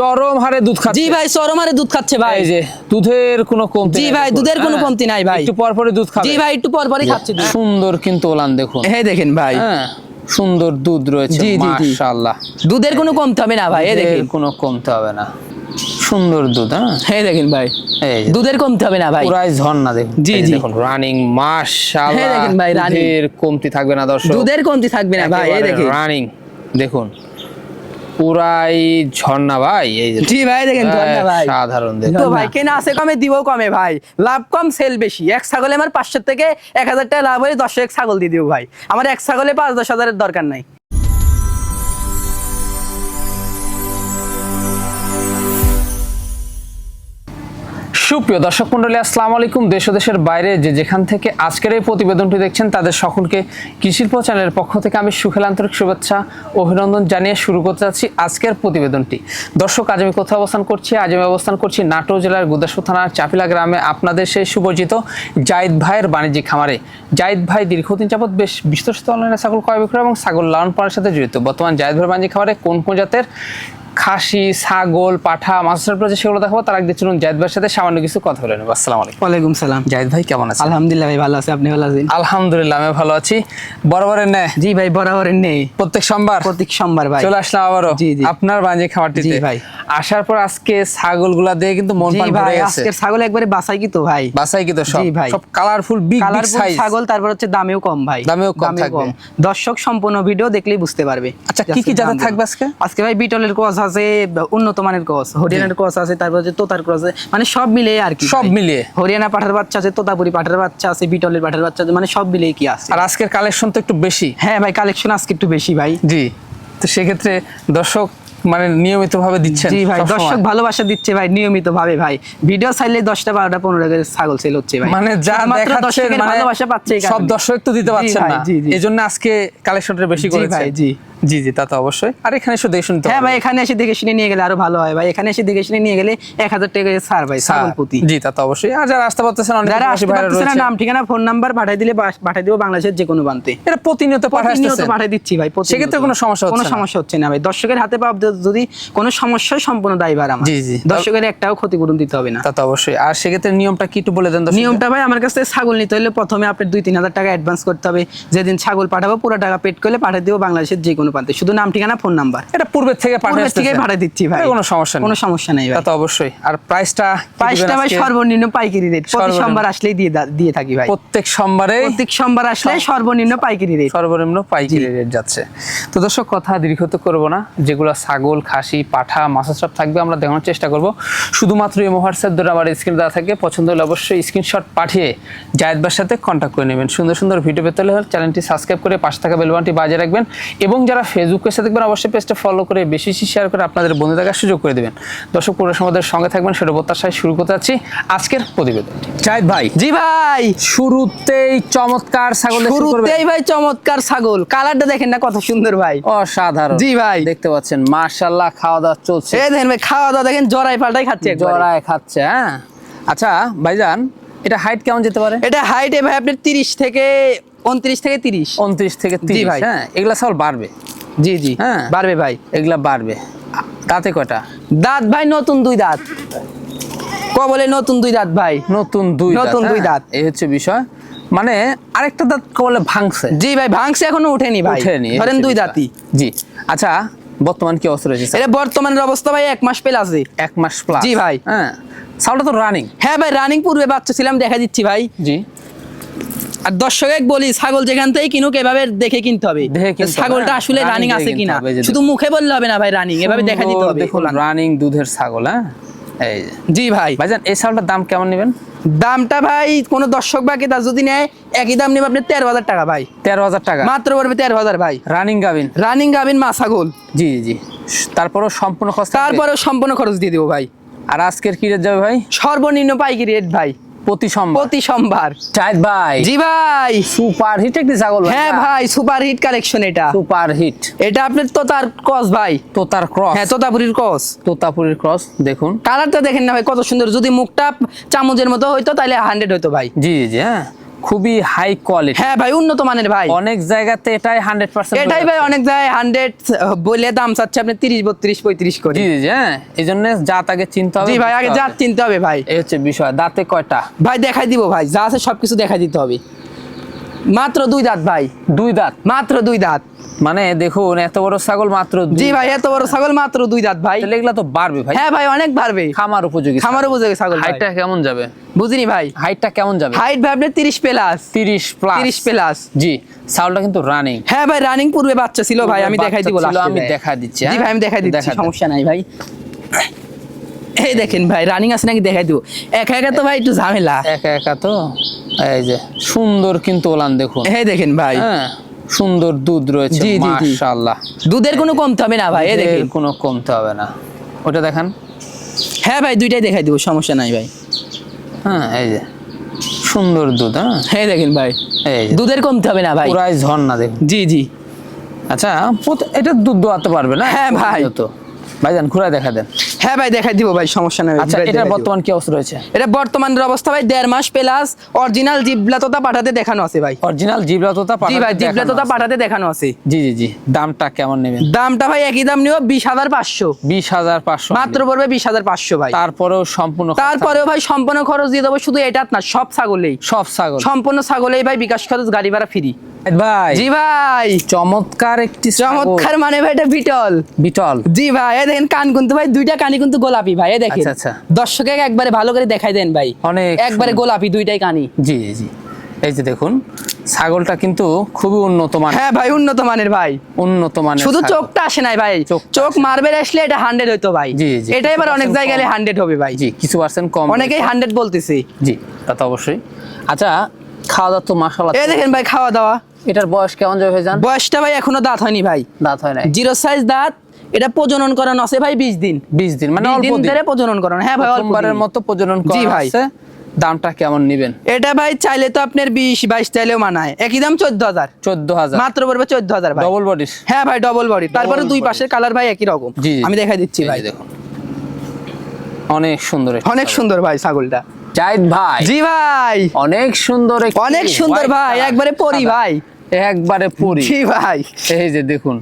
চরম হারে দুধ খাচ্ছে। জি ভাই চরমারে দুধ খাচ্ছে ভাই। এই যে দুধের কোনো কমতি জি ভাই, দুধের কোনো হ্যাঁ। কমতি নাই ভাই। একটু পর পরে দুধ খাবে। জি ভাই একটু পর পরই খাচ্ছে সুন্দর কিন্তু ওলান দেখুন। হ্যাঁ দেখেন ভাই। হ্যাঁ সুন্দর দুধ রয়েছে। মাশাআল্লাহ। দুধের কোনো কমতে হবে না ভাই এই দেখেন। কোনো কমতে হবে না। সুন্দর দুধ হ্যাঁ। হ্যাঁ দেখেন ভাই এই দুধের কমতে হবে না ভাই। পুরাই ঝর্ণা দেখুন। জি, জি। দেখুন রানিং মাশাআল্লাহ। হ্যাঁ, দেখেন ভাই। দুধের কমতি থাকবে না দর্শক। দুধের কমতি থাকবে না ভাই এই দেখেন। রানিং দেখুন। পুরাই ঝর্ণা ভাই এই যে জি ভাই দেখেন ঝর্ণা ভাই। সাধারণ তো ভাই কেনা আছে কমে দিব কমে ভাই। লাভ কম সেল বেশি। এক ছাগলে আমার পাঁচশো থেকে এক হাজার টাকা লাভ হলে দশ এক ছাগল দিয়ে দিব ভাই। আমার এক ছাগলে পাঁচ দশ হাজারের দরকার নাই। সুপ্রিয় দর্শক মন্ডলী, আসসালামু আলাইকুম। দেশ ও দেশের বাইরে যে যেখান থেকে আজকের এই প্রতিবেদনটি দেখছেন, তাদের সকলকে কৃষিল্প চ্যানেলের পক্ষ থেকে আমি সুখেল আন্তরিক শুভেচ্ছা, অভিনন্দন জানিয়ে শুরু করতে যাচ্ছি আজকের প্রতিবেদনটি। দর্শক, আজ আমি কোথায় অবস্থান করছি? আজ আমি অবস্থান করছি নাটোর জেলার গুদাসু থানার চাপিলা গ্রামে আপনাদের সেই সুপরিচিত জাহিদ ভাইয়ের বাণিজ্যিক খামারে। জাহিদ ভাই দীর্ঘদিন যাবত বেশ বিস্তৃত অনলাইনে ছাগল ক্রয় বিক্রয় এবং ছাগল লালন পালনের সাথে জড়িত। বর্তমান জাহিদ ভাইয়ের বাণিজ্যিক খামারে কোন কোন জাতের খাসি ছাগল পাঠা মাছের প্রতি সেগুলো দেখাবো তার আগে চলুন জাহিদ ভাইয়ের সাথে সামান্য কিছু কথা বলে নেব। আসসালামু আলাইকুম। ওয়ালাইকুম সালাম। জাহিদ ভাই কেমন আছেন? আলহামদুলিল্লাহ ভাই ভালো আছে। আপনি ভালো আছেন? আলহামদুলিল্লাহ আমি ভালো আছি। বরাবরের ন্যায়? জি ভাই বরাবরের নেই প্রত্যেক সোমবার? প্রত্যেক সোমবার ভাই। চলে আসলাম আবারও। জি, জি। আপনার বাঞ্জে খামারটিতে জি, ভাই। আসার পর আজকে ছাগলগুলা দিয়ে কিন্তু মন ভাই ভরে গেছে। আজকের ছাগল একবারে বাসাই কি তো ভাই? বাসাই কি তো সব? জি, ভাই। সব কালারফুল বিগ বিগ সাইজ ছাগল তারপর হচ্ছে দামেও কম ভাই। দামেও কম থাকবে। দর্শক সম্পূর্ণ ভিডিও দেখলেই বুঝতে পারবে। আচ্ছা, কি কি জাতের থাকবে আজকে? আজকে ভাই বিটলের ক্রস আছে উন্নত মানের ক্রস হরিয়ানার ক্রস আছে তারপর হচ্ছে তোতার ক্রস আছে মানে সব মিলিয়ে আর কি। সব। মিলিয়ে। হরিয়ানা পাঠার বাচ্চা আছে তোতাপুরি পাঠার বাচ্চা আছে বিটলের পাঠার বাচ্চা আছে মানে সব মিলিয়ে কি আছে। আর আজকের কালেকশন তো একটু বেশি। হ্যাঁ ভাই কালেকশন আজকে একটু বেশি ভাই। জি তো সেক্ষেত্রে দর্শক মানে নিয়মিত ভাবে দিচ্ছেন জি ভাই দর্শক ভালোবাসা দিচ্ছে ভাই নিয়মিত ভাবে ভাই। ভিডিও চাইলে দশটা বারোটা পনেরো করে ছাগল সেল হচ্ছে ভাই। মানে যা দর্শকের মানে ভালোবাসা পাচ্ছে সব দর্শক তো দিতে পারছেন না। এই জন্য আজকে কালেকশনটা বেশি জি ভাই, জি। জি জি তা তো অবশ্যই। আর এখানে এসে দেখে শুনতে হ্যাঁ ভাই এখানে এসে দেখে শুনে নিয়ে গেলে আরও ভালো হয় ভাই। এখানে এসে দেখে শুনে নিয়ে গেলে এক হাজার টাকা ছাড় ভাই ছাগল প্রতি। জি তা তো অবশ্যই। আর যারা আসতে পারতেছেন অনেক যারা আসতে ভাইরা পারতেছে না নাম ঠিকানা ফোন নাম্বার পাঠিয়ে দিলে পাঠিয়ে দিব বাংলাদেশের যে কোনো প্রান্তে। এটা প্রতিনিয়ত প্রতিনিয়ত। পাঠিয়ে দিচ্ছি ভাই। সেক্ষেত্রে কোনো সমস্যা হচ্ছে কোনো সমস্যা হচ্ছে না ভাই। দর্শকের হাতে পাব যদি কোনো সমস্যায় সম্পূর্ণ দায়ভার আমার। জি, জি। দর্শকের একটাও ক্ষতিপূরণ দিতে হবে না। তা তো অবশ্যই। আর সেক্ষেত্রে নিয়মটা কি একটু বলে দেন? নিয়মটা ভাই আমার কাছে ছাগল নিতে হলে প্রথমে আপনার দুই তিন হাজার টাকা অ্যাডভান্স করতে হবে। যেদিন ছাগল পাঠাবো পুরো টাকা পেড করলে পাঠিয়ে দিব বাংলাদেশের যে কোনো প্রান্তে শুধু নাম ঠিকানা ফোন নাম্বার। এটা পূর্বের থেকে পূর্বের থেকে। পাঠিয়ে দিচ্ছি ভাই। কোনো সমস্যা নেই। কোনো সমস্যা নেই তা তো অবশ্যই। আর প্রাইসটা প্রাইসটা ভাই সর্বনিম্ন পাইকারি রেট প্রতি সোমবার আসলেই দিয়ে দিয়ে থাকি ভাই। প্রত্যেক সোমবারে? প্রত্যেক সোমবার আসলে সর্বনিম্ন পাইকারি রেট সর্বনিম্ন পাইকারি রেট যাচ্ছে। তো দর্শক কথা দীর্ঘত করব না। যেগুলো ছাগল খাসি পাঠা মাছের সব থাকবে আমরা দেখানোর চেষ্টা করব। শুধুমাত্র এই হোয়াটসঅ্যাপ ধরে আমার স্ক্রিন দেওয়া থাকে। পছন্দ হলে অবশ্যই স্ক্রিনশট পাঠিয়ে জায়েদবার সাথে কন্ট্যাক্ট করে নেবেন। সুন্দর সুন্দর ভিডিও পেতে হলে চ্যানেলটি সাবস্ক্রাইব করে পাশে থাকা বেলবানটি বাজিয়ে রাখবেন। এবং যারা ফেসবুক পেজে দেখবেন অবশ্যই পেজটা ফলো করে বেশি বেশি শেয়ার করে আপনাদের বন্ধু দেখার সুযোগ করে দেবেন। দর্শক পুরো সমাজের সঙ্গে থাকবেন সেটা প্রত্যাশায় শুরু করতে যাচ্ছি আজকের প্রতিবেদনটি জায়েদ ভাই। জি ভাই! শুরুতেই চমৎকার ছাগল। শুরুতেই ভাই চমৎকার ছাগল। কালারটা দেখেন না কত সুন্দর ভাই। অসাধারণ। জি ভাই। দেখতে পাচ্ছেন মাশাল্লাহ খাওয়া দাওয়া চলছে। এই দেখেন ভাই খাওয়া দাওয়া দেখেন জড়াই পাল্টাই খাচ্ছে। জড়ায় খাচ্ছে হ্যাঁ। আচ্ছা ভাইজান এটা হাইট কেমন যেতে পারে? এটা হাইটে ভাই আপনার তিরিশ থেকে উনত্রিশ থেকে তিরিশ। উনত্রিশ থেকে তিরিশ ভাই। হ্যাঁ এগুলা সব বাড়বে। জি জি। হ্যাঁ। বাড়বে ভাই এগুলা বাড়বে। দাঁতে কয়টা? দাঁত ভাই নতুন দুই দাঁত। ক বলে নতুন দুই দাঁত ভাই? নতুন দুই নতুন দুই হ্যাঁ? দাঁত। এই হচ্ছে বিষয়। মানে আরেকটা দাঁত বলে ভাঙছে? জি ভাই ভাঙছে এখনও উঠেনি ভাই। উঠেনি ধরেন দুই দাঁতই। জি। আচ্ছা বর্তমান কি অবস্থা রয়েছে এটা বর্তমানের অবস্থা ভাই এক মাস পেল আছে এক মাস প্লাস জি ভাই। হ্যাঁ। সাউন্ডটা তো রানিং হ্যাঁ ভাই রানিং পূর্বে বাচ্চা ছিলাম দেখা দিচ্ছি ভাই। জি। আর দর্শক এক বলি ছাগল যেখান থেকে কিনুক এভাবে দেখে কিনতে হবে। ছাগলটা হ্যাঁ। আসলে রানিং আছে কিনা? শুধু মুখে বললে হবে না ভাই রানিং এভাবে দেখা দিতে হবে। দেখুন রানিং দুধের ছাগল হ্যাঁ? জি ভাই। ভাইজান এই ছাগলটার দাম কেমন নেবেন? দামটা ভাই কোন দর্শক বা ক্রেতা যদি নেয় একই দাম নেবে আপনি তেরো হাজার টাকা ভাই। তেরো হাজার টাকা? মাত্র পড়বে তেরো হাজার ভাই। রানিং গাবিন রানিং গাবিন মা ছাগল। জি জি। তারপরও সম্পূর্ণ খরচ তারপর তারপরেও সম্পূর্ণ খরচ দিয়ে দেবো ভাই। আর আজকের কি রেট যাবে ভাই? সর্বনিম্ন পাইকারি রেট ভাই। প্রতি সোমবার প্রতি সোমবার চাইদ ভাই। জি ভাই। সুপার হিট একটি ছাগল হ্যাঁ ভাই সুপার হিট কালেকশন এটা। Super hit. এটা আপনার তো তার কস ভাই। তোতার ক্রস। হ্যাঁ তোতাপুরীর কস তোতাপুরীর ক্রস দেখুন। কালারটা দেখেন না ভাই কত সুন্দর। যদি মুখটা চামচের মতো হইতো তাহলে হান্ড্রেড হইতো ভাই। জি জি হ্যাঁ। খুবই হাই কোয়ালিটি হ্যাঁ ভাই উন্নত মানের ভাই। অনেক জায়গাতে এটাই হান্ড্রেড পার্সেন্ট এটাই ভাই অনেক জায়গায় হান্ড্রেড বলে দাম চাচ্ছে আপনি তিরিশ বত্রিশ পঁয়ত্রিশ করে। জি হ্যাঁ এই জন্য জাত আগে চিন্তা হবে জি ভাই আগে জাত চিনতে হবে ভাই। এই হচ্ছে বিষয় দাঁতে কয়টা? ভাই দেখাই দিব ভাই যা আছে সবকিছু দেখাই দিতে হবে। মাত্র দুই দাঁত ভাই। দুই দাঁত? মাত্র দুই দাঁত। মানে দেখুন এত বড় ছাগল মাত্র জি ভাই এত বড় ছাগল মাত্র দুই দাঁত ভাই। তাহলে এগুলা তো বাড়বে ভাই। হ্যাঁ ভাই অনেক বাড়বে। খামার উপযোগী খামার উপযোগী ছাগল ভাই। হাইটটা কেমন যাবে? বুঝিনি ভাই। হাইটটা কেমন যাবে? হাইট ভাই আপনার তিরিশ প্লাস। তিরিশ প্লাস। তিরিশ প্লাস। জি ছাগলটা কিন্তু রানিং হ্যাঁ ভাই রানিং পূর্বে বাচ্চা ছিল ভাই আমি দেখাই দিব ছিল, আমি। দেখা দিচ্ছি, জি হ্যাঁ? ভাই আমি দেখাই দিচ্ছি সমস্যা নাই ভাই। এই দেখেন ভাই রানিং আছে নাকি দেখাই দিব? একা একা তো ভাই একটু ঝামেলা। একা একা তো? এই যে সুন্দর কিন্তু ওলান দেখুন। এই দেখেন ভাই। হ্যাঁ সুন্দর দুধ রয়েছে। মাশাআল্লাহ। দুধের কোনো কমতে হবে না ভাই এই দেখেন। কোনো কমতে হবে না। ওটা দেখান। হ্যাঁ ভাই দুইটাই দেখাই দিব সমস্যা নাই ভাই। হ্যাঁ এই যে সুন্দর দুধ হ্যাঁ। এই দেখেন ভাই। এই দুধের কমতে হবে না ভাই। পুরাই ঝর্ণা দেখুন। জি জি। আচ্ছা এটা দুধ দোয়াতে পারবে না? হ্যাঁ, ভাই। তো। ভাইজান ঘুরায় দেখা দেন। হ্যাঁ ভাই দেখাই দিব ভাই সমস্যা নাই। আচ্ছা এটার বর্তমান কি অবস্থা রয়েছে? এটা বর্তমানের অবস্থা ভাই দেড় মাস প্লাস অরিজিনাল জিবলাততা পাঠাতে দেখানো আছে ভাই। অরিজিনাল জিবলাতোতা জি ভাই জিবলাততা পাঠাতে দেখানো আছে। জি জি জি দামটা কেমন নেবেন? দামটা ভাই একই দাম নিও বিশ হাজার পাঁচশো। বিশ হাজার পাঁচশো। মাত্র পড়বে বিশ হাজার পাঁচশো ভাই। তারপরেও সম্পূর্ণ তারপরেও ভাই সম্পূর্ণ খরচ দিয়ে দেবো শুধু এটা না সব ছাগলেই। সব ছাগল। সম্পূর্ণ ছাগলেই ভাই বিকাশ খরচ গাড়ি ভাড়া ফ্রি ভাই। জি ভাই। চমৎকার একটি চমৎকার মানে ভাই এটা বিটল। বিটল। জি ভাই এই দেখেন কান কিন্তু ভাই দুইটা কানি কিন্তু গোলাপি ভাই দেখেন। আচ্ছা, আচ্ছা। দর্শকে একবারে ভালো করে দেখাই দেন ভাই। অনেক একবারে গোলাপি দুইটাই কানি। জি জি এই যে দেখুন ছাগলটা কিন্তু খুবই উন্নত মানের। হ্যাঁ ভাই উন্নত মানের ভাই। উন্নত মানের শুধু চোখটা আসে নাই ভাই। চোখ মার্বেল আসলে এটা হান্ড্রেড হইতো ভাই। জি, জি। এটা এবার অনেক জায়গায় হান্ড্রেড হবে ভাই। জি কিছু পার্সেন্ট কম অনেকেই হান্ড্রেড বলতেছে। জি তা তো অবশ্যই। আচ্ছা খাওয়া দাওয়া তো মাসাল্লাহ এই দেখেন ভাই খাওয়া দাওয়া এটার বয়স কেমন যাবে জান বয়সটা ভাই এখনও দাঁত হয়নি ভাই। দাঁত হয় নাই। জিরো সাইজ দাঁত এটা প্রজনন করানো আছে ভাই বিশ দিন। বিশ দিন মানে অল্প দিন ধরে প্রজনন করানো। হ্যাঁ ভাই অল্প মতো প্রজনন জি করা ভাই। দামটা কেমন নিবেন? এটা ভাই চাইলে তো আপনার বিশ বাইশ চাইলেও মানায়। একই দাম চোদ্দ হাজার। চোদ্দ হাজার। মাত্র পড়বে চোদ্দ হাজার ডবল বডির হ্যাঁ ভাই ডবল বডি তারপরে দুই পাশের কালার ভাই একই রকম। আমি দেখাই দিচ্ছি ভাই। দেখুন। অনেক সুন্দর অনেক সুন্দর ভাই ছাগলটা। জাহিদ ভাই। জি ভাই। অনেক সুন্দর অনেক সুন্দর ভাই। একবারে পরি ভাই। একবারে পরি। জি ভাই। এই যে দেখুন।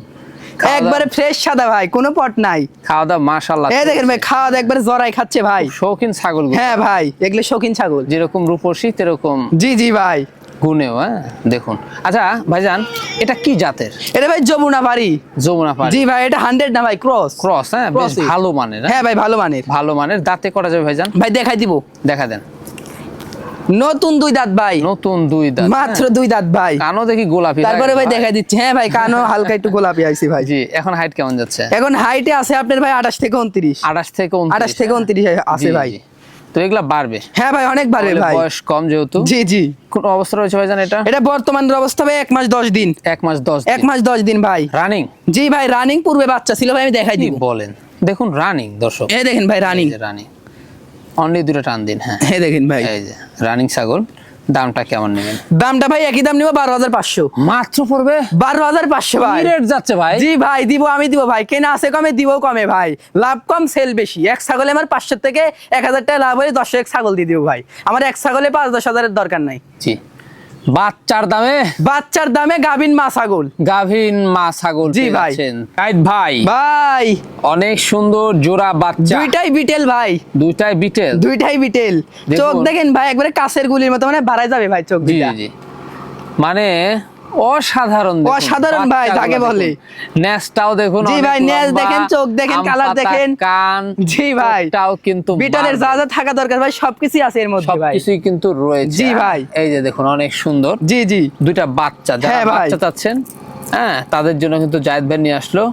একবারে ফ্রেশ সাদা ভাই কোনো পট নাই। খাওয়া দাওয়া মাশাল্লাহ এই দেখেন ভাই খাওয়া দাওয়া একবারে জরাই খাচ্ছে ভাই। শৌখিন ছাগল হ্যাঁ ভাই এগুলো শৌখিন ছাগল। যেরকম রূপসী তেরকম জি জি ভাই। গুণেও হ্যাঁ দেখুন। আচ্ছা ভাইজান এটা কি জাতের? এটা ভাই যমুনা বাড়ি যমুনা পাড়ি জি ভাই এটা হান্ড্রেড না ভাই ক্রস ক্রস হ্যাঁ বেশ ভালো মানের হ্যাঁ? হ্যাঁ ভাই ভালো মানের। ভালো মানের দাঁতে করা যাবে ভাইজান? ভাই দেখাই দিব। দেখা দেন। নতুন দুই দাঁত ভাই। নতুন দুই দাঁত। মাত্র হ্যাঁ? দুই দাঁত ভাই। কানও দেখি গোলাপি তারপরে ভাই দেখাই দিচ্ছি। হ্যাঁ ভাই কানও হালকা একটু গোলাপি আইছি ভাই। জি এখন হাইট কেমন যাচ্ছে? এখন হাইটে আছে আপনার ভাই আঠাশ থেকে উনত্রিশ। আঠাশ থেকে উনত্রিশ, আঠাশ থেকে হ্যাঁ? উনত্রিশ আছে ভাই। তো এগুলা বাড়বে? হ্যাঁ ভাই অনেক বাড়বে ভাই। বয়স কম যেহেতু। জি জি। কোন অবস্থা রয়েছে ভাই ভাইজান এটা? এটা বর্তমানের অবস্থা ভাই এক মাস দশ দিন। এক মাস দশ এক মাস দশ দিন ভাই। রানিং জি ভাই রানিং পূর্বে বাচ্চা ছিল ভাই আমি দেখাই দিব। বলেন? দেখুন রানিং দর্শক। এই দেখেন ভাই রানিং রানিং অনলি দুটো টান দিন হ্যাঁ। এই দেখেন ভাই। এই যে রানিং ছাগল দামটা কেমন নেবেন? দামটা ভাই একই দাম নিব বারো হাজার পাঁচশো। মাত্র পড়বে? বারো হাজার পাঁচশো ভাই। রেট যাচ্ছে ভাই? জি ভাই দিব আমি দিব ভাই। কেনা আছে কমে দিব কমে ভাই। লাভ কম সেল বেশি। এক ছাগলে আমার পাঁচশো থেকে এক হাজার টাকা লাভ হলে দশ এক ছাগল দিয়ে দিব ভাই। আমার এক ছাগলে পাঁচ দশ হাজারের দরকার নাই। জি। বাচ্চার দামে? বাচ্চার দামে গাভিন মা ছাগল। গাভিন মা ছাগল জি ভাই। ভাই। ভাই। অনেক সুন্দর জোড়া বাচ্চা। দুইটাই বিটেল ভাই। দুইটাই বিটেল? দুইটাই বিটেল। চোখ দেখেন ভাই একবারে কাছের গুলির মতো মানে বাড়ায় যাবে ভাই চোখ জি। জি। মানে অসাধারণ অসাধারণ ভাই, যাকে বলে। নেসটাও দেখুন জি ভাই, নেস দেখেন, চোখ দেখেন, কালার দেখেন। কান জি ভাই। তাও কিন্তু বিটারের যা যা থাকা দরকার ভাই সবকিছুই আছে এর মধ্যে ভাই সবকিছুই কিন্তু রয়েছে জি ভাই। এই যে দেখুন অনেক সুন্দর জি জি দুইটা বাচ্চা যারা হ্যাঁ। বাচ্চা চাচ্ছেন হ্যাঁ তাদের জন্য কিন্তু জায়েদ ভাই নিয়ে আসলো।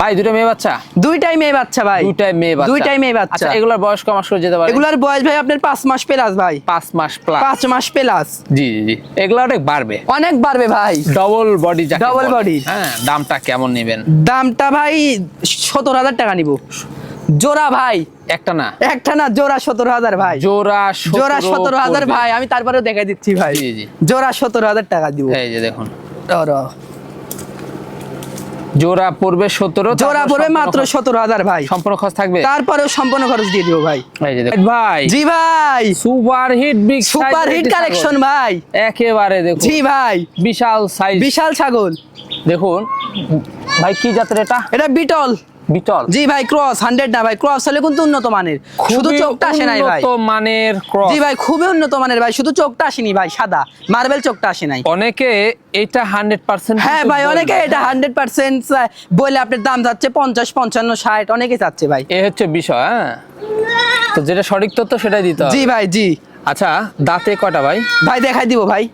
ভাই দুইটা মেয়ে বাচ্চা? দুইটাই মেয়ে বাচ্চা ভাই। দুইটাই মেয়ে বাচ্চা। দুইটাই মেয়ে বাচ্চা। আচ্ছা এগুলোর বয়স কম আসলে যেতে পারে। এগুলার বয়স ভাই আপনার পাঁচ মাস প্লাস ভাই। পাঁচ মাস প্লাস পাঁচ মাস প্লাস। জি জি জি। এগুলো অনেক বাড়বে। অনেক বাড়বে ভাই। Double body Double body। হ্যাঁ দামটা কেমন নেবেন? দামটা ভাই সতেরো হাজার টাকা নিব। জোড়া ভাই। একটা না? একটা না জোড়া সতেরো হাজার ভাই। জোড়া জোড়া সতেরো হাজার। ভাই আমি তারপরেও দেখাই দিচ্ছি ভাই। জি, জি। জোড়া সতেরো হাজার টাকা দিব। এই যে দেখুন। জোড়া পড়বে সতেরো জোড়া পড়বে মাত্র সতেরো হাজার ভাই। সম্পূর্ণ খরচ থাকবে? তারপরেও সম্পূর্ণ খরচ দিয়ে দিব ভাই। ভাই। জি ভাই। Super hit big super hit collection ভাই। একেবারে দেখুন। জি ভাই। বিশাল সাইজ। বিশাল ছাগল। দেখুন। ভাই কি জাতের এটা? এটা বিটল। বিটল। জি ভাই ক্রস হান্ড্রেড না ভাই ক্রস হলে কিন্তু উন্নত মানের। শুধু চোখটা আসে নাই ভাই। উন্নত মানের ক্রস জি ভাই খুবই উন্নত মানের ভাই শুধু চোখটা আসেনি ভাই সাদা। মার্বেল চোখটা আসে নাই। অনেকে এটা হান্ড্রেড পার্সেন্ট হ্যাঁ ভাই অনেকে এটা হান্ড্রেড পার্সেন্ট বলে আপনার দাম যাচ্ছে পঞ্চাশ পঞ্চান্ন ষাট অনেকে চাচ্ছে ভাই। এ হচ্ছে বিষয় হ্যাঁ? তো যেটা সঠিক তথ্য সেটাই দিতে জি ভাই জি। আচ্ছা দাঁতে কটা ভাই? ভাই দেখাই দিব ভাই।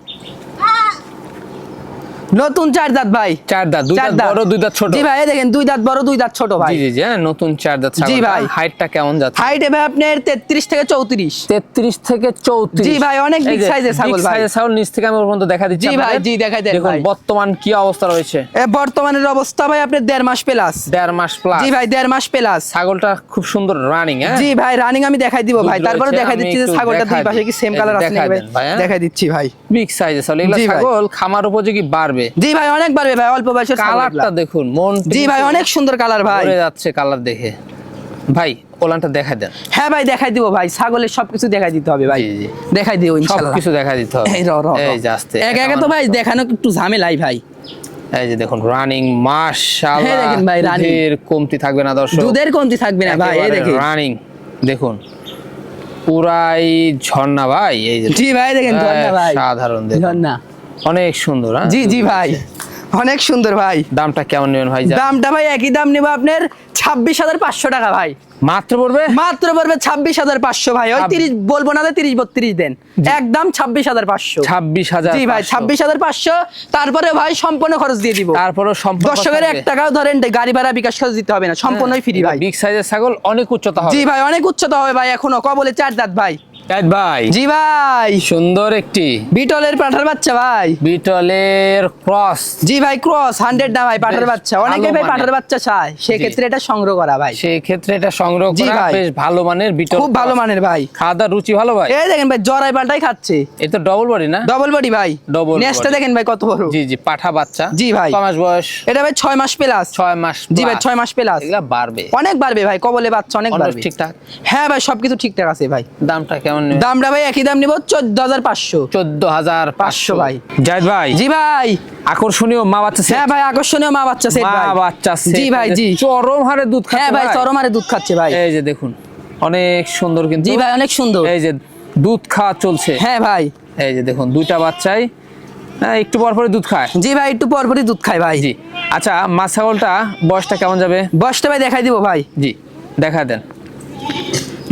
নতুন চার দাঁত ভাই। চার দাঁত দুই দাঁত বড় দুই দাঁত ছোট? জি ভাই দেখেন দুই দাঁত বড় দুই দাঁত ছোট ভাই। জি জি হ্যাঁ নতুন চার দাঁত জি ভাই। হাইটটা কেমন যাচ্ছে? হাইট ভাই আপনার তেত্রিশ থেকে চৌত্রিশ। তেত্রিশ থেকে চৌত্রিশ। জি ভাই, অনেক size এর ছাগল ভাই। সাইজের ছাগল নিচ থেকে আমি পর্যন্ত দেখা দিচ্ছি জি ভাই, জি, দেখাই দেন দেখুন বর্তমান কি অবস্থা রয়েছে? এ বর্তমানের অবস্থা ভাই আপনার দেড় মাস প্লাস দেড় মাস প্লাস জি ভাই দেড় মাস প্লাস ছাগলটা খুব সুন্দর রানিং হ্যাঁ? জি ভাই রানিং আমি দেখাই দিব ভাই। তারপরে দেখাই দিচ্ছি যে ছাগলটা দুই পাশে কি সেম কালার আছে হ্যাঁ? দেখাই দিচ্ছি ভাই। বিগ সাইজের ছাগল। এগুলো ছাগল খামার উপযোগী বাড়বে। জি ভাই অনেক বাড়বে ভাই অল্প বয়সের কালারটা দেখুন মন জি ভাই অনেক সুন্দর কালার ভাই। যাচ্ছে কালার দেখে। ভাই ওলানটা দেখা দেন। হ্যাঁ ভাই দেখাই দিব ভাই ছাগলের সবকিছু দেখাই দিতে হবে ভাই। দেখাই দিও ইনশাআল্লাহ কিছু দেখা দিতে হবে। এই র র। এই আস্তে এক একে তো ভাই দেখানো একটু ঝামেলাই ভাই। এই যে দেখুন রানিং মাশাআল্লাহ। হ্যাঁ, দেখেন ভাই। দুধের কমতি থাকবে না দর্শক। দুধের কমতি থাকবে না ভাই এই দেখেন। রানিং দেখুন। পুরাই ঝর্ণা ভাই এই যে জি ভাই দেখেন ঝর্ণা ভাই। সাধারণ দেখুন। ঝর্ণা। অনেক সুন্দর হ্যাঁ? জি জি ভাই। অনেক সুন্দর ভাই। দামটা কেমন নেবেন ভাই? দামটা ভাই একই দাম নেব আপনার ছাব্বিশ হাজার পাঁচশো টাকা ভাই। মাত্র পড়বে? মাত্র পড়বে ছাব্বিশ হাজার পাঁচশো ভাই। ওই তিরিশ বলব না তিরিশ বত্রিশ দেন। একদম ছাব্বিশ হাজার পাঁচশো। ছাব্বিশ হাজার জি ভাই ছাব্বিশ হাজার পাঁচশো। তারপরে ভাই সম্পূর্ণ খরচ দিয়ে দিব। তারপরে দর্শকের এক টাকাও ধরেন গাড়ি ভাড়া বিকাশ খরচ দিতে হবে না। সম্পূর্ণই ফ্রি ভাই। বিগ সাইজের ছাগল অনেক উচ্চতা হবে। জি ভাই অনেক উচ্চতা হবে ভাই এখনও। কবলে চার দাঁত ভাই। জাহিদ ভাই। জি ভাই। সুন্দর একটি। বিটলের পাঠার বাচ্চা ভাই। বিটলের ক্রস জি ভাই ক্রস হান্ড্রেড না ভাই পাঠার বাচ্চা। অনেকে ভাই পাঠার বাচ্চা চায়। সেক্ষেত্রে এটা সংগ্রহ করা ভাই। সেই ক্ষেত্রে এটা সংগ্রহ করা। বেশ ভালো মানের বিটল খুব ভালো মানের ভাই। খাওয়া রুচি ভালো ভাই? এই দেখেন ভাই জরাই পাল্টাই খাচ্ছে। তো ডবল বডি না? ডবল বডি ভাই। Double নেক্সটটা দেখেন ভাই কত বড়। জি জি পাঠা বাচ্চা। জি ভাই। মাস বয়স। এটা ভাই ছয় মাস প্লাস ছয় মাস জি ভাই plus। ছয় মাস প্লাস এগুলা বাড়বে। অনেক বাড়বে ভাই কবলে বাচ্চা অনেক অনেক বাড়বে। ঠিকঠাক। হ্যাঁ ভাই সবকিছু ঠিকঠাক আছে ভাই। দামটা কেমন দামটা ভাই একই দাম নিব চোদ্দ হাজার পাঁচশো। চোদ্দ হাজার পাঁচশো। ভাই। জাহিদ ভাই। জি ভাই। আকর্ষণীয় মা বাচ্চা হ্যাঁ ভাই আকর্ষণীয় মা বাচ্চা সেট মা বাচ্চা জি ভাই জি। চরম হারে দুধ খাচ্ছে হ্যাঁ ভাই চরম হারে দুধ খাচ্ছে ভাই। এই যে দেখুন অনেক সুন্দর কিন্তু। জি ভাই অনেক সুন্দর। এই যে দুধ খাওয়া চলছে। হ্যাঁ ভাই। এই যে দেখুন দুইটা বাচ্চাই হ্যাঁ, একটু পর পরে দুধ খায়। জি ভাই একটু পর পরই দুধ খায় ভাই। জি। আচ্ছা মা ছাগলটা বয়সটা কেমন যাবে? বয়সটা ভাই দেখাই দিব ভাই। জি দেখা দেন।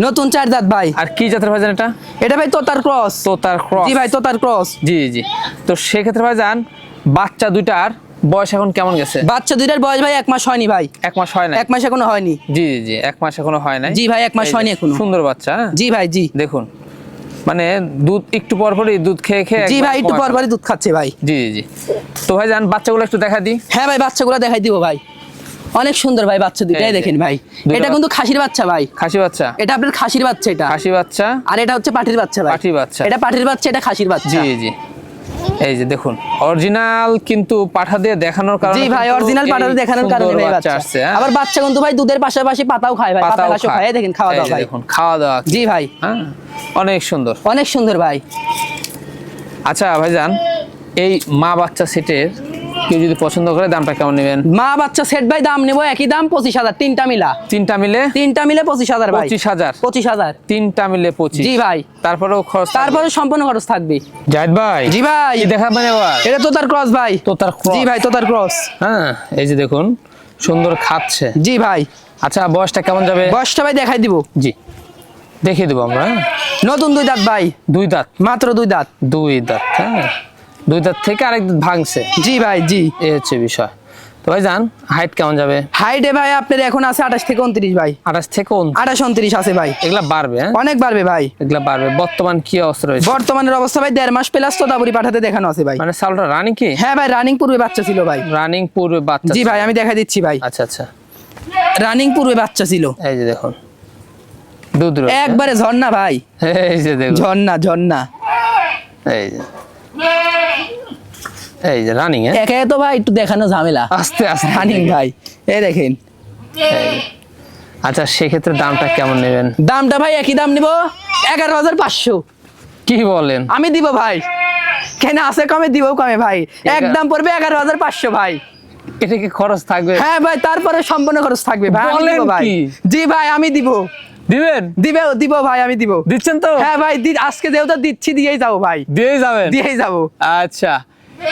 নতুন চার দাঁত ভাই। আর কি জাতের ভাইজান এটা? এটা ভাই তোতার ক্রস। তো তার ক্রস। জি ভাই তোতার ক্রস। জি জি। তো সেক্ষেত্রে ভাইজান বাচ্চা দুইটার বয়স এখন কেমন গেছে? বাচ্চা দুইটার বয়স ভাই এক মাস হয়নি ভাই। এক মাস হয় না এক মাস এখনও হয়নি। জি জি জি। এক মাস এখনও হয় নাই? জি ভাই, এক মাস হয়নি এখনও। সুন্দর বাচ্চা হ্যাঁ? জি ভাই জি। দেখুন মানে দুধ একটু পর পরই দুধ খেয়ে খেয়ে জি ভাই একটু পর পরই দুধ খাচ্ছে ভাই। জি জি জি। তো ভাইজান বাচ্চাগুলো একটু দেখা দিই। হ্যাঁ ভাই বাচ্চাগুলো দেখাই দিব ভাই। অনেক সুন্দর ভাই বাচ্চা দুইটাই দেখেন ভাই। এটা কিন্তু খাসির বাচ্চা ভাই। খাসি বাচ্চা? এটা আপনার খাসির বাচ্চা এটা। খাসি বাচ্চা? আর এটা হচ্ছে পাটির বাচ্চা ভাই। পাঠির বাচ্চা। এটা পাটির বাচ্চা এটা খাসির বাচ্চা। জি জি। এই যে দেখুন অরিজিনাল কিন্তু পাঠা দিয়ে দেখানোর কারণে জি ভাই অরিজিনাল এই পাটাতে দেখানোর কারণে ভাই বাচ্চা আসছে হ্যাঁ? আবার বাচ্চা কিন্তু ভাই দুধের পাশাপাশি পাতাও খায় ভাই পাতা ঘাসও খায়। দেখেন খাওয়া দাওয়া ভাই। দেখুন খাওয়া দাওয়া জি ভাই। হ্যাঁ অনেক সুন্দর। অনেক সুন্দর ভাই। আচ্ছা ভাইজান এই মা বাচ্চা সেটের কেউ যদি পছন্দ করে দামটা কেমন নেবেন? মা বাচ্চা সেট ভাই দাম নেব একই দাম পঁচিশ হাজার তিনটা মিলা। তিনটা মিলে? তিনটা মিলে পঁচিশ হাজার ভাই। পঁচিশ হাজার। পঁচিশ হাজার। তিনটা মিলে পঁচিশ। জি ভাই। তারপরেও খরচ তারপরে সম্পূর্ণ খরচ থাকবে। জাহিদ ভাই। জি ভাই। দেখাবেন এবার? এটা তো তার ক্রস ভাই। তো তার জি ভাই তো তার ক্রস হ্যাঁ এই যে দেখুন সুন্দর খাচ্ছে। জি ভাই। আচ্ছা বয়সটা কেমন যাবে? বয়সটা ভাই দেখাই দিব। জি। দেখিয়ে দেবো আমরা হ্যাঁ? নতুন দুই দাঁত ভাই। দুই দাঁত। মাত্র দুই দাঁত। দুই দাঁত হ্যাঁ? দুই দাঁত থেকে আরেক দাঁত ভাঙছে। জি ভাই জি। এই হচ্ছে বিষয়। তো ভাই যান হাইট কেমন যাবে? হাইটে ভাই আপনার এখন আছে আঠাশ থেকে উনত্রিশ ভাই। আঠাশ থেকে আঠাশ উনত্রিশ আছে ভাই। এগুলা বাড়বে হ্যাঁ? অনেক বাড়বে ভাই। এগুলা বাড়বে। বর্তমান কি অবস্থা রয়েছে? বর্তমানের অবস্থা ভাই দেড় মাস প্লাস তোতাপুরি পাঠাতে দেখানো আছে ভাই। মানে সালটা রানিং কি? হ্যাঁ ভাই রানিং পূর্বে বাচ্চা ছিল ভাই। রানিং পূর্বে বাচ্চা জি ভাই আমি দেখা দিচ্ছি ভাই। আচ্ছা আচ্ছা। রানিং পূর্বে বাচ্চা ছিল। এই যে দেখুন দুধ একবারে ঝর্ণা ভাই। এই যে দেখুন। ঝর্ণা ঝর্ণা। এই যে। এই যে রানিং হ্যাঁ? একে তো ভাই একটু দেখানো ঝামেলা। আস্তে আস্তে রানিং ভাই। এই দেখেন আচ্ছা সেক্ষেত্রে দামটা কেমন নেবেন? দামটা ভাই একই দাম নিব। এগারো হাজার পাঁচশো। কি বলেন? আমি দিব ভাই। কেন আছে কমে দিব কমে ভাই। একদম পড়বে এগারো হাজার পাঁচশো ভাই। এটা কি খরচ থাকবে? হ্যাঁ ভাই তারপরে সম্পূর্ণ খরচ থাকবে ভাই। আমি বলেন দিব ভাই। জি ভাই আমি দিব। দিবেন? দিবে দিব ভাই আমি দিব। দিচ্ছেন তো? হ্যাঁ ভাই আজকে যেহেতু দিচ্ছি দিয়েই যাব ভাই। দিয়েই যাবেন? দিয়েই যাব। আচ্ছা।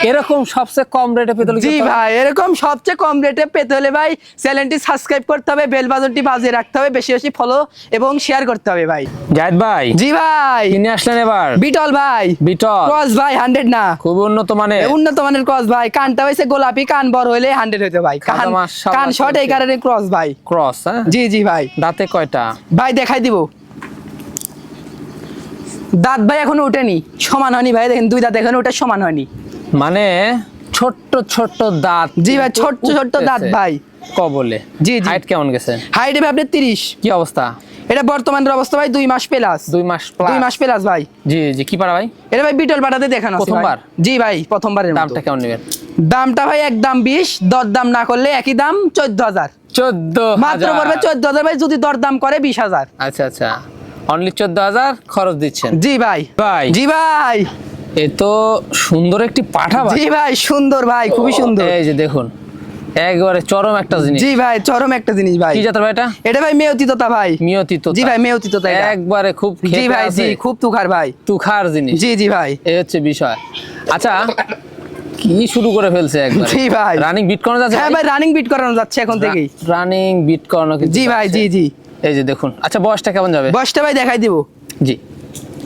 এরকম সবচেয়ে কম রেটে পেতে হলে জি ভাই এরকম সবচেয়ে কম রেটে পেতে হলে ভাই চ্যানেলটি সাবস্ক্রাইব করতে হবে বেল বাটনটি বাজিয়ে রাখতে হবে বেশি বেশি ফলো এবং শেয়ার করতে হবে ভাই। জাহিদ ভাই জি ভাই। কিনে আসলেন এবার? বিটল ভাই। বিটল। ক্রস ভাই হান্ড্রেড না। খুব উন্নত মানের। উন্নত মানের ক্রস ভাই। কানটা হয়েছে গোলাপি কান বড় হইলে হান্ড্রেড হইতে ভাই। কান কান শর্ট এই কারণে ক্রস ভাই। ক্রস হ্যাঁ? জি জি ভাই। দাঁতে কয়টা? ভাই দেখাই দিব। দাঁত ভাই এখনও উঠেনি। সমান হয়নি ভাই দেখেন দুই দাঁত এখনও ওটা সমান হয়নি। মানে ছোট্ট ছোট্ট দাঁত জি ভাই, ছোট্ট ছোট্ট দাঁত ভাই। কবলে। জি, জি। হাইট কেমন গেছে? হাইট হবে আপনার তিরিশ। কি অবস্থা? এটা বর্তমানের অবস্থা ভাই দুই মাস প্লাস। দুই মাস প্লাস দুই মাস প্লাস ভাই। জি জি কি পারা ভাই? এটা ভাই বিটল পাটাতে দেখানো আছে প্রথমবার? জি ভাই প্রথমবারের মতো। দামটা কেমন নেবেন? দামটা ভাই একদম বিশ দর দাম না করলে একই দাম চোদ্দ হাজার। চোদ্দ মাত্র পড়বে চোদ্দ হাজার ভাই যদি দর দাম করে বিশ হাজার। আচ্ছা আচ্ছা। অনলি চোদ্দ হাজার খরচ দিচ্ছেন। জি ভাই। ভাই। জি ভাই। এ তো সুন্দর একটি পাঠা ভাই। জি ভাই সুন্দর ভাই খুবই সুন্দর। এই যে দেখুন একবারে চরম একটা জিনিস। জি ভাই চরম একটা জিনিস ভাই। কি জাতের ভাই এটা? এটা ভাই মেয়তি তোতা ভাই। মিয়তি তো জি ভাই মেয়তি তোতা এটা। একবারে খুব জি ভাই জি খুব তুখার ভাই। তুখার জিনিস। জি জি ভাই। এই হচ্ছে বিষয়। আচ্ছা কি শুরু করে ফেলছে একবার? জি ভাই। রানিং বিট করানো যাচ্ছে হ্যাঁ ভাই রানিং বিট করানো যাচ্ছে এখন থেকেই রানিং বিট করানো জি ভাই জি জি। এই যে দেখুন। আচ্ছা বয়সটা কেমন যাবে? বয়সটা ভাই দেখাই দিব। জি।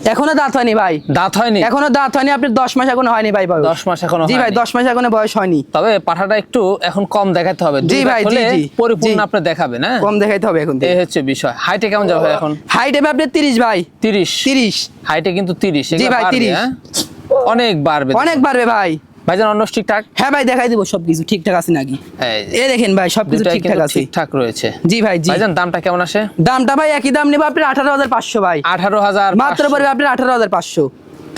এখনও দাঁত হয়নি ভাই। দাঁত হয়নি? এখনও দাঁত হয়নি আপনি দশ মাস এখনও হয়নি ভাই বয়স। দশ মাস এখনও জি ভাই দশ মাস এখনও বয়স হয়নি। তবে পাঠাটা একটু এখন কম দেখাতে হবে। জি ভাই, পরিপূর্ণ। আপনি দেখাবেন হ্যাঁ? কম দেখাতে হবে এখন এই হচ্ছে বিষয়। হাইটে কেমন যাবে এখন? হাইটে ভাই আপনি তিরিশ ভাই। তিরিশ? তিরিশ। হাইটে কিন্তু তিরিশ জি ভাই, 30 অনেক বাড়বে অনেক বাড়বে ভাই। ভাইজান অন্য ঠিকঠাক? হ্যাঁ ভাই দেখাই দিব সবকিছু ঠিকঠাক আছে নাকি? এই দেখেন ভাই সবকিছু ঠিকঠাক আছে। ঠিকঠাক রয়েছে। জি ভাই জি। ভাইজান দামটা কেমন আসে? দামটা ভাই একই দাম নেব আঠারো হাজার পাঁচশো ভাই। আঠারো হাজার মাত্র পড়বে আঠারো হাজার পাঁচশো।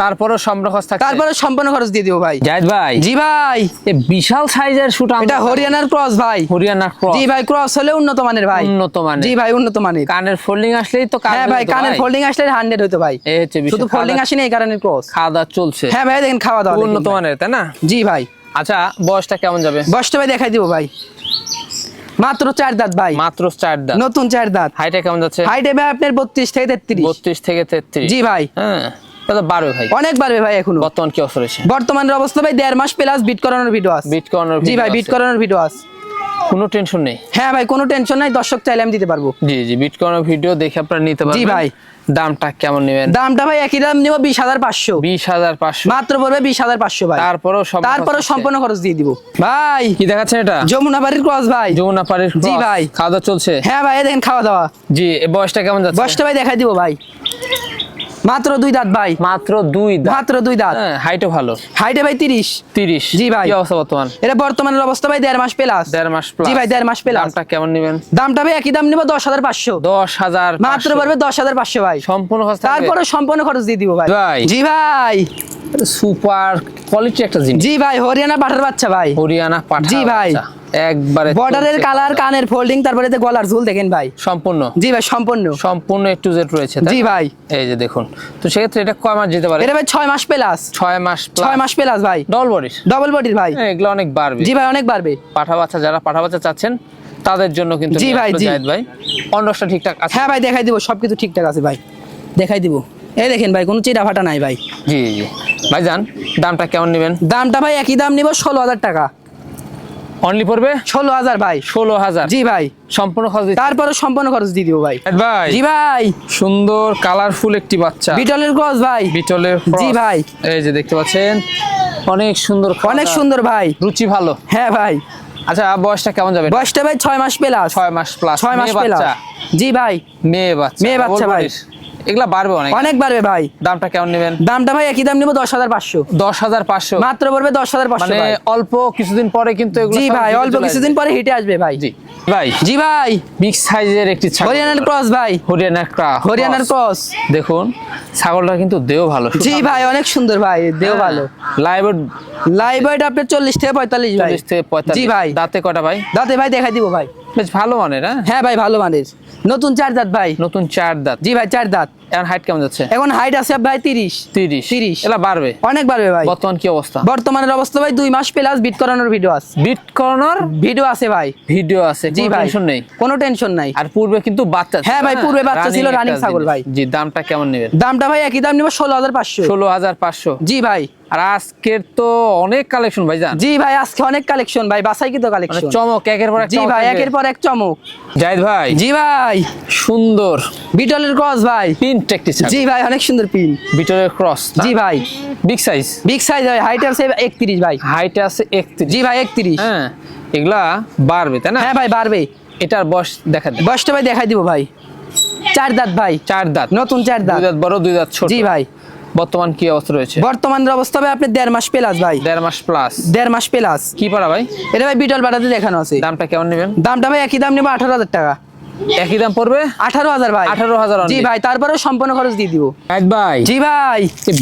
তারপরও সম্রখস থাকছে। তারপরে সম্পূর্ণ খরচ দিয়ে দিব ভাই। জাহিদ ভাই। জি ভাই। এ বিশাল সাইজের শুট এটা হরিয়ানার ক্রস ভাই। হরিয়ানা ক্রস জি ভাই ক্রস হলে উন্নত মানের ভাই। উন্নত মানের। জি ভাই উন্নত মানের। কানের ফোল্ডিং আসলেই তো হ্যাঁ ভাই কানের ফোল্ডিং আসলে হান্ড্রেড হতো ভাই। এই হচ্ছে শুধু ফোল্ডিং আসেনি এই কারণে ক্রস খাওয়া দাওয়া চলছে। হ্যাঁ ভাই দেখেন খাওয়া দাওয়া উন্নত মানের তাই না? জি ভাই। আচ্ছা বয়সটা কেমন যাবে? বয়সটা ভাই দেখাই দিব ভাই। মাত্র চার দাঁত ভাই। মাত্র চার দাঁত। নতুন চার দাঁত। হাইটে কেমন যাচ্ছে? হাইটে ভাই আপনার বত্রিশ থেকে তেত্রিশ। বত্রিশ থেকে তেত্রিশ। জি ভাই। হ্যাঁ। তা ভাই। অনেক বাড়বে ভাই এখনও। বর্তমান কি রয়েছে বর্তমানের অবস্থা ভাই দেড় মাস প্লাস বিট করানোর ভিডিও আছে। বিট করানোর জি ভাই video বিট করানোর ভিডিও আছে। কোনো টেনশন নেই। হ্যাঁ ভাই কোনো টেনশন নাই দর্শক চাইলে আমি দিতে পারব। জি জি বিট করানোর ভিডিও দেখে আপনারা নিতে পারবেন। ভাই। দামটা কেমন নেবেন? দামটা ভাই একই দাম নিব বিশ হাজার পাঁচশো। বিশ হাজার পাঁচশো। মাত্র পড়বে বিশ হাজার পাঁচশো ভাই। তারপরেও সম্পূর্ণ তারপরে খরচ সম্পূর্ণ খরচ দিয়ে দিব। ভাই কি দেখাচ্ছেন এটা? যমুনা বাড়ির ক্রস ভাই। যমুনা পাড়ির জি ভাই। খাওয়া দাওয়া চলছে? হ্যাঁ ভাই দেখেন খাওয়া দাওয়া। জি বয়সটা কেমন যাচ্ছে? বসটা ভাই দেখাই দিব ভাই। মাত্র দুই দাঁত ভাই। মাত্র দুই মাত্র দুই দাঁত। হ্যাঁ হাইটও ভালো। হাইটে ভাই তিরিশ। তিরিশ। জি ভাই। কি অবস্থা বর্তমান? এটা বর্তমানের অবস্থা ভাই দেড় মাস প্লাস দেড় মাস জি ভাই দেড় মাস প্লাস দামটা কেমন নেবেন? দামটা ভাই একই দাম নিব দশ হাজার পাঁচশো। দশ হাজার মাত্র। পড়বে দশ হাজার পাঁচশো ভাই। সম্পূর্ণ খরচ তারপরে সম্পূর্ণ খরচ দিয়ে দিব ভাই। ভাই। জি ভাই। সুপার কোয়ালিটি একটা জিনিস। জি ভাই হরিয়ানা পাঠার বাচ্চা ভাই। হরিয়ানা পাঠা জি ভাই। একবারে বর্ডারের কালার কানের ফোল্ডিং তারপরে যে গলার ঝুল দেখেন ভাই। সম্পূর্ণ? জি ভাই সম্পূর্ণ। সম্পূর্ণ একটু জেড রয়েছে জি ভাই। এই যে দেখুন তো সেক্ষেত্রে এটা কয় মাস যেতে পারে? এটা ভাই ছয় মাস প্লাস ছয় মাস ছয় মাস প্লাস ভাই। ডল বডির ডবল বডির ভাই। এগুলো অনেক বাড়বে। জি ভাই অনেক বাড়বে। পাঠা বাচ্চা যারা পাঠা বাচ্চা চাচ্ছেন তাদের জন্য কিন্তু জি ভাই, জি। ভাই। অন্যটা ঠিকঠাক আছে। হ্যাঁ ভাই দেখাই দিব সবকিছু ঠিকঠাক আছে ভাই। দেখাই দিব। এই দেখেন ভাই কোনো চিরা ফাটা নাই ভাই। জি জি। ভাইজান দামটা কেমন নেবেন? দামটা ভাই একই দাম নিব ষোলো হাজার টাকা। অনলি পড়বে? ষোলো হাজার ভাই। ষোলো হাজার। জি ভাই। সম্পূর্ণ খরচ তারপরে সম্পূর্ণ খরচ দিয়ে দিব ভাই। ভাই। জি ভাই। সুন্দর কালারফুল একটি বাচ্চা। বিটলের ক্রস ভাই। বিটলের জি ভাই। এই যে দেখতে পাচ্ছেন অনেক সুন্দর অনেক সুন্দর ভাই। রুচি ভালো। হ্যাঁ ভাই। আচ্ছা বয়সটা কেমন যাবে? বয়সটা ভাই ছয় মাস প্লাস ছয় মাস প্লাস ছয় মাস প্লাস জি ভাই। মেয়ে বাচ্চা। মেয়ে বাচ্চা ভাই। এগুলা বাড়বে অনেক। অনেক বাড়বে ভাই। দামটা কেমন নেবেন? দামটা ভাই একই দাম নিবো দশ হাজার পাঁচশো। দশ হাজার পাঁচশো। মাত্র পড়বে দশ হাজার পাঁচশো মানে অল্প কিছুদিন পরে কিন্তু জি ভাই অল্প কিছুদিন পরে হিটে আসবে ভাই। জি। ভাই জি ভাই। বিগ সাইজের একটি হরিয়ানার ক্রস ভাই। হরিয়ানার ক্রা হরিয়ানার ক্রস দেখুন ছাগলটা কিন্তু দেও ভালো জি ভাই অনেক সুন্দর ভাই দেও ভালো। লাইভ লাইভ আপনার চল্লিশ থেকে পঁয়তাল্লিশ চল্লিশ থেকে পঁয়তাল্লিশ। জি ভাই। দাঁতে কটা ভাই? দাঁতে ভাই দেখাই দিব ভাই। বেশ ভালো মানের হ্যাঁ? হ্যাঁ ভাই ভালো মানের। নতুন চার দাঁত ভাই। নতুন চার দাঁত। জি ভাই চার দাঁত। এখন হাইট কেমন যাচ্ছে? এখন হাইট আছে ভাই তিরিশ। তিরিশ। তিরিশ। এলা বাড়বে? অনেক বাড়বে ভাই। বর্তমান কি অবস্থা? বর্তমানের অবস্থা ভাই দুই মাস প্লাস বিট করানোর ভিডিও আছে। বিট করানোর ভিডিও আছে ভাই। ভিডিও আছে জি ভাই। টেনশন নেই। কোনো টেনশন নাই। আর পূর্বে কিন্তু বাচ্চা হ্যাঁ ভাই, পূর্বে বাচ্চা ছিল, running ছাগল ভাই। জি দামটা কেমন নেবেন? দামটা ভাই একই দাম নিবো ষোলো হাজার পাঁচশো। ষোলো হাজার পাঁচশো। জি ভাই। আর আজকের তো অনেক কালেকশন ভাই জান। জি ভাই আজকে অনেক কালেকশন ভাই বাসাই কি তো কালেকশন চমক একের পর এক জি ভাই একের পর এক চমক। জাহিদ ভাই। জি ভাই। সুন্দর। বিটলের ক্রস ভাই পিন্ট একটি জি ভাই অনেক সুন্দর পিন বিটলের ক্রস জি ভাই। বিগ সাইজ বিগ সাইজ ভাই হাইট আছে একত্রিশ ভাই। হাইট আছে একত্রিশ। জি ভাই একত্রিশ। হ্যাঁ এগুলা বাড়বে তাই না? হ্যাঁ ভাই বাড়বে। এটার বয়স দেখা দেয় বয়সটা ভাই দেখাই দিব ভাই। চার দাঁত ভাই। চার দাঁত। নতুন চার দাঁত। দুই দাঁত বড় দুই দাঁত ছোট। জি ভাই। বর্তমান কি অবস্থা রয়েছে? বর্তমানের অবস্থা ভাই আপনি দেড় মাস প্লাস ভাই। দেড় মাস প্লাস দেড় মাস প্লাস কি পড়া ভাই? এটা ভাই বিটল বাটাতে দেখানো আছে। দামটা কেমন নেবেন? দামটা ভাই একই দাম নেব আঠারো হাজার টাকা। একই দাম পড়বে? আঠারো হাজার ভাই। 18,000 জি ভাই তারপরেও সম্পূর্ণ খরচ দিয়ে দিব। এক ভাই। জি ভাই।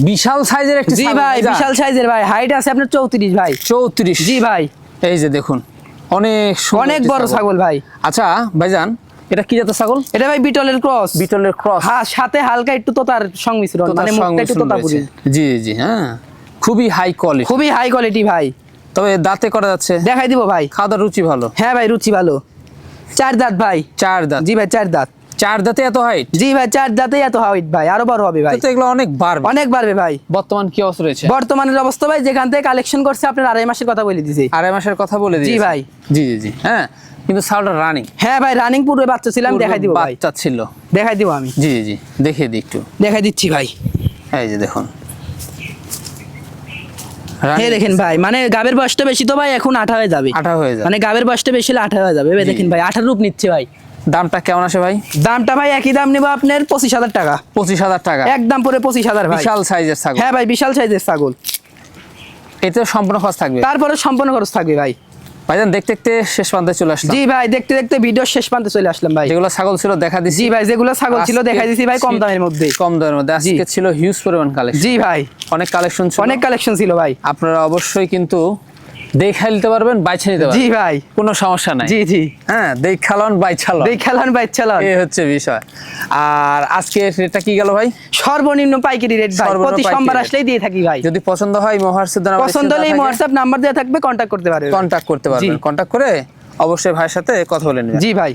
বিশাল সাইজের একটি জি ভাই বিশাল সাইজের ভাই। হাইট আছে আপনার চৌত্রিশ ভাই। চৌত্রিশ। জি ভাই। এই যে দেখুন অনেক অনেক বড় ছাগল। ভাই। আচ্ছা ভাইজান এটা কি জাতের ছাগল? এটা ভাই বিটলের ক্রস। বিটলের ক্রস। হ্যাঁ সাথে হালকা একটু তোতার সংমিশ্রণ মানে মুখটা একটু তোতাপুরি। জি জি, জি হ্যাঁ। খুবই হাই কোয়ালিটি খুবই হাই কোয়ালিটি ভাই। তবে দাঁতে করা যাচ্ছে? দেখাই দিব ভাই। খাওয়া দাওয়ার রুচি ভালো। হ্যাঁ ভাই রুচি ভালো। চার দাঁত ভাই। চার দাঁত। জি ভাই চার দাঁত। চার দাঁতে এত হাইট জি ভাই চার দাঁতে এত হাইট ভাই আরও বড় হবে ভাই। তো এগুলো অনেক বাড়বে। অনেক বাড়বে ভাই। বর্তমান কি অবস্থা রয়েছে? বর্তমানের অবস্থা ভাই যেখান থেকে কালেকশন করছে আপনার আড়াই মাসের কথা বলে দিছি। আড়াই মাসের কথা বলে জি ভাই। জি জি জি। হ্যাঁ কিন্তু সাউন্ডটা রানিং হ্যাঁ ভাই রানিং পূর্বে বাচ্চা ছিলাম দেখাই দিব ভাই। বাচ্চা ছিল। দেখাই দিব আমি। জি জি জি। দেখিয়ে দিই একটু। দেখাই দিচ্ছি ভাই। এই যে দেখুন। হে দেখেন ভাই মানে গাবের বয়সটা বেশি তো ভাই এখন আঠা হয়ে যাবে। আঠা হয়ে যাবে। মানে গাবের বয়সটা বেশি হলে আঠা হয়ে যাবে। এবার দেখেন ভাই আঠার রূপ নিচ্ছে ভাই। দামটা কেমন আসে ভাই? দামটা ভাই একই দাম নেব আপনার পঁচিশ হাজার টাকা। পঁচিশ হাজার টাকা। একদম পরে পঁচিশ হাজার বিশাল সাইজের ছাগল। হ্যাঁ ভাই বিশাল সাইজের ছাগল। এতে সম্পূর্ণ খরচ থাকবে। তারপরে সম্পূর্ণ খরচ থাকবে ভাই। ভাইজান দেখতে দেখতে শেষ প্রান্তে চলে আসলাম। জি ভাই দেখতে দেখতে ভিডিও শেষ প্রান্তে চলে আসলাম ভাই। যেগুলো ছাগল ছিল দেখা দিছি। জি ভাই যেগুলো ছাগল ছিল দেখা দিছি ভাই কম দামের মধ্যে। কম দামের মধ্যে। আজকে ছিল হিউজ পরিমাণ কালেকশন জি ভাই। অনেক কালেকশন ছিল। অনেক কালেকশন ছিল ভাই। আপনারা অবশ্যই কিন্তু দেখে নিতে পারবেন বাইছে নিতে জি ভাই। কোনো সমস্যা নাই। জি জি। হ্যাঁ দেখ বাইছালন বাইছালন দেখ খেলান এই হচ্ছে বিষয়। আর আজকে রেটটা কি গেল ভাই? সর্বনিম্ন পাইকারি রেট ভাই। প্রতি সোমবার আসলেই দিয়ে থাকি ভাই। যদি পছন্দ হয় মহারসিদ পছন্দ হলে এই হোয়াটসঅ্যাপ নাম্বার দেওয়া থাকবে কন্ট্যাক্ট করতে পারবেন। কন্ট্যাক্ট করতে পারবেন। কন্টাক্ট করে অবশ্যই ভাইয়ের সাথে কথা বলে নেবেন। জি ভাই।